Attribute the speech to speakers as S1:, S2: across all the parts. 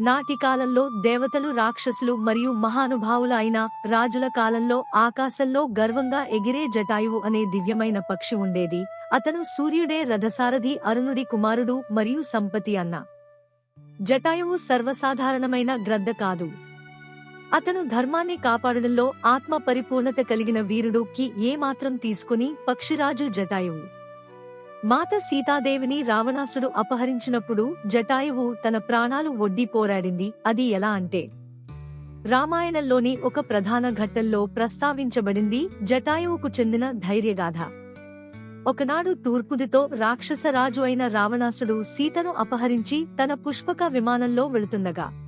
S1: నాటి కాలంలో దేవతలు రాక్షసులు మరియు మహానుభావులు అయిన రాజుల కాలంలో ఆకాశంలో గర్వంగా ఎగిరే జటాయువు అనే దివ్యమైన పక్షి ఉండేది. అతను సూర్యుడే రథసారథి అరుణుడి కుమారుడు మరియు సంపతి అన్న. జటాయువు సర్వసాధారణమైన గ్రద్ద కాదు. అతను ధర్మాన్ని కాపాడడంలో ఆత్మ పరిపూర్ణత కలిగిన వీరుడు కి ఏమాత్రం తీసుకుని పక్షిరాజు జటాయువు. మాత సీతాదేవిని రావణాసుడు అపహరించినప్పుడు జటాయువు తన ప్రాణాలు ఒడ్డి పోరాడింది. అది ఎలా అంటే రామాయణంలోని ఒక ప్రధాన ఘట్టంలో ప్రస్తావించబడింది జటాయువుకు చెందిన ధైర్యగాథ. ఒకనాడు తూర్పుదితో రాక్షసరాజు అయిన రావణాసుడు సీతను అపహరించి తన పుష్పక విమానంలో వెళుతుండగా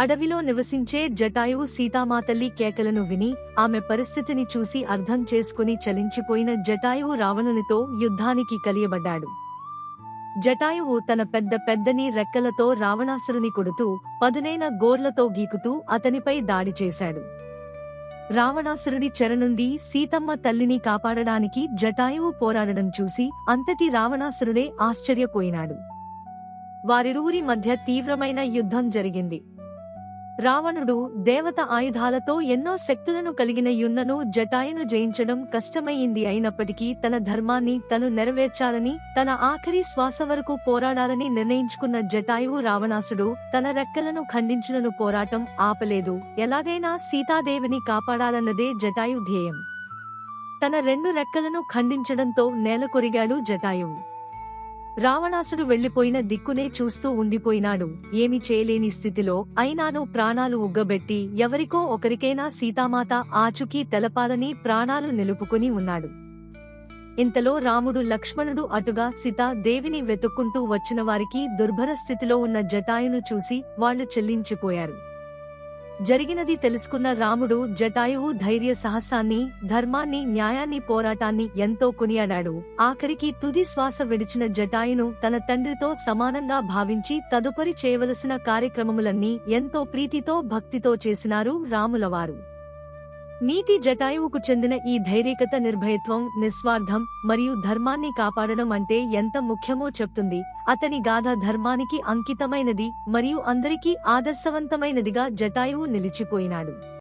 S1: అడవిలో నివసించే జటాయువు సీతామాతల్లి కేకలను విని ఆమె పరిస్థితిని చూసి అర్థం చేసుకుని చలించిపోయిన జటాయువు రావణునితో యుద్ధానికి కలియబడ్డాడు. జటాయువు తన పెద్ద పెద్దని రెక్కలతో రావణాసురుని కొడుతూ పదునైన గోర్లతో గీకుతూ అతనిపై దాడి చేశాడు. రావణాసురుడి చెర నుండి సీతమ్మ తల్లిని కాపాడడానికి జటాయువు పోరాడడం చూసి అంతటి రావణాసురుడే ఆశ్చర్యపోయినాడు. వారిరువురి మధ్య తీవ్రమైన యుద్ధం జరిగింది. రావణుడు దేవత ఆయుధాలతో ఎన్నో శక్తులను కలిగిన యున్నను జటాయును జయించడం కష్టమైంది అయినప్పటికీ తన ధర్మాన్ని తను నెరవేర్చాలని తన ఆఖరి శ్వాస వరకు పోరాడాలని నిర్ణయించుకున్న జటాయువు రావణాసుడు తన రెక్కలను ఖండించులను పోరాటం ఆపలేదు. ఎలాగైనా సీతాదేవిని కాపాడాలన్నదే జటాయు ధ్యేయం. తన రెండు రెక్కలను ఖండించడంతో నేలకొరిగాడు జటాయువు. రావణాసుడు వెళ్ళిపోయిన దిక్కునే చూస్తూ ఉండిపోయినాడు. ఏమి చేయలేని స్థితిలో అయినాను ప్రాణాలు ఉగ్గబెట్టి ఎవరికో ఒకరికైనా సీతామాత ఆచుకీ తెలపాలని ప్రాణాలు నిలుపుకుని ఉన్నాడు. ఇంతలో రాముడు లక్ష్మణుడు అటుగా సీతా దేవిని వెతుక్కుంటూ వచ్చిన వారికి దుర్భర స్థితిలో ఉన్న జటాయును చూసి వాళ్ళు చెల్లించిపోయారు. జరిగినది తెలుసుకున్న రాముడు జటాయువు ధైర్య సాహసాన్ని ధర్మాన్ని న్యాయాన్ని పోరాటాన్ని ఎంతో కొనియాడాడు. ఆఖరికి తుది శ్వాస విడిచిన జటాయును తన తండ్రితో సమానంగా భావించి తదుపరి చేయవలసిన కార్యక్రమములన్నీ ఎంతో ప్రీతితో భక్తితో చేసినారు రాములవారు. నీతి జటాయువుకు చెందిన ఈ ధైర్యకత నిర్భయత్వం నిస్వార్థం మరియు ధర్మాన్ని కాపాడడం అంటే ఎంత ముఖ్యమో చెప్తుంది. అతని గాథ ధర్మానికి అంకితమైనది మరియు అందరికీ ఆదర్శవంతమైనదిగా జటాయువు నిలిచిపోయినాడు.